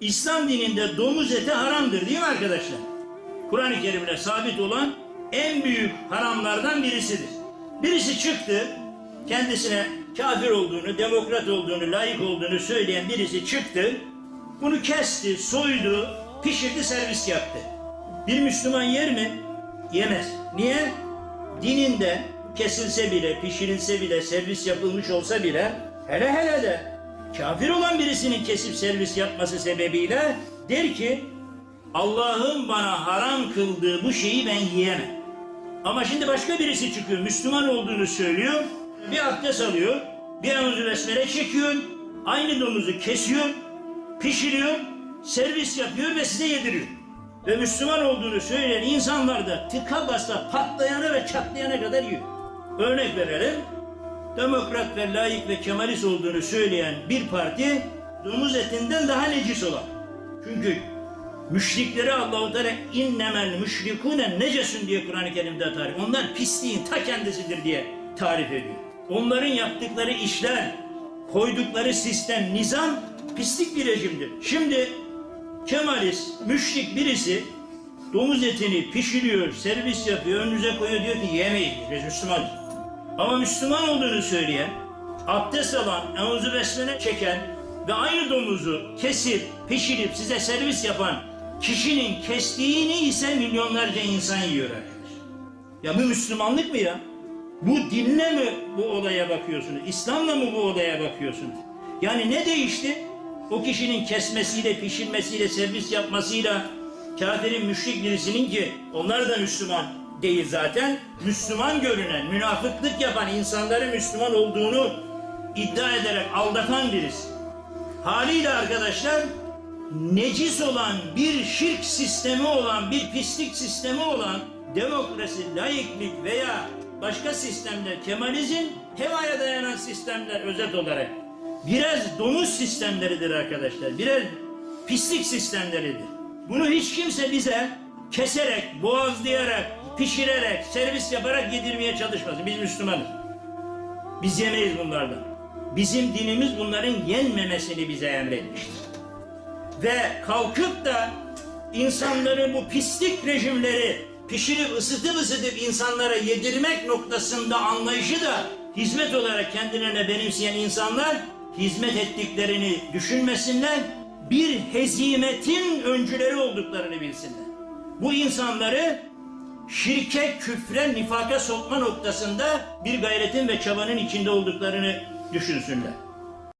İslam dininde domuz eti haramdır değil mi arkadaşlar? Kur'an-ı Kerim'de sabit olan en büyük haramlardan birisidir. Birisi çıktı, kendisine kafir olduğunu, demokrat olduğunu, layık olduğunu söyleyen birisi çıktı, bunu kesti, soydu, pişirdi, servis yaptı. Bir Müslüman yer mi? Yemez. Niye? Dininde kesilse bile, pişirilse bile, servis yapılmış olsa bile, hele hele de kafir olan birisinin kesip servis yapması sebebiyle der ki Allah'ın bana haram kıldığı bu şeyi ben yiyemem. Ama şimdi başka birisi çıkıyor, Müslüman olduğunu söylüyor, bir abdest alıyor, bir avuzu besmele çekiyor, aynı domuzu kesiyor, pişiriyor, servis yapıyor ve size yediriyor. Ve Müslüman olduğunu söyleyen insanlar da tıka basa patlayana ve çatlayana kadar yiyor. Örnek verelim, demokrat ve layık ve kemalist olduğunu söyleyen bir parti domuz etinden daha necis olan. Çünkü müşrikleri Allahu Teala innemel müşrikune necesun diye Kur'an-ı Kerim'de tarif. Onlar pisliğin ta kendisidir diye tarif ediyor. Onların yaptıkları işler, koydukları sistem, nizam pislik bir rejimdir. Şimdi Kemalist, müşrik birisi domuz etini pişiriyor, servis yapıyor, önünüze koyuyor diyor ki yemeyin. Biz Müslümanız. Ama Müslüman olduğunu söyleyen, abdest alan, evuzu besmele çeken ve aynı domuzu kesip, pişirip size servis yapan kişinin kestiğini ise milyonlarca insan yiyor arkadaşlar. Ya bu Müslümanlık mı ya? Bu dinle mi bu olaya bakıyorsunuz? İslam'la mı bu olaya bakıyorsunuz? Yani ne değişti? O kişinin kesmesiyle, pişirmesiyle, servis yapmasıyla kafirin, müşrik birisinin ki onlar da Müslüman değil zaten. Müslüman görünen, münafıklık yapan insanların Müslüman olduğunu iddia ederek aldatan birisi. Haliyle arkadaşlar necis olan bir şirk sistemi olan bir pislik sistemi olan demokrasi, laiklik veya başka sistemler Kemalizm hevaya dayanan sistemler özet olarak biraz domuz sistemleridir arkadaşlar. Birer pislik sistemleridir. Bunu hiç kimse bize keserek, boğazlayarak, pişirerek, servis yaparak yedirmeye çalışmasın. Biz Müslümanız. Biz yemeyiz bunlardan. Bizim dinimiz bunların yenmemesini bize emretmiştir. Ve kalkıp da insanları bu pislik rejimleri pişirip ısıtıp ısıtıp insanlara yedirmek noktasında anlayışı da hizmet olarak kendilerine benimseyen insanlar hizmet ettiklerini düşünmesinler, bir hezimetin öncüleri olduklarını bilsinler. Bu insanları şirke, küfre, nifaka sokma noktasında bir gayretin ve çabanın içinde olduklarını düşünsünler.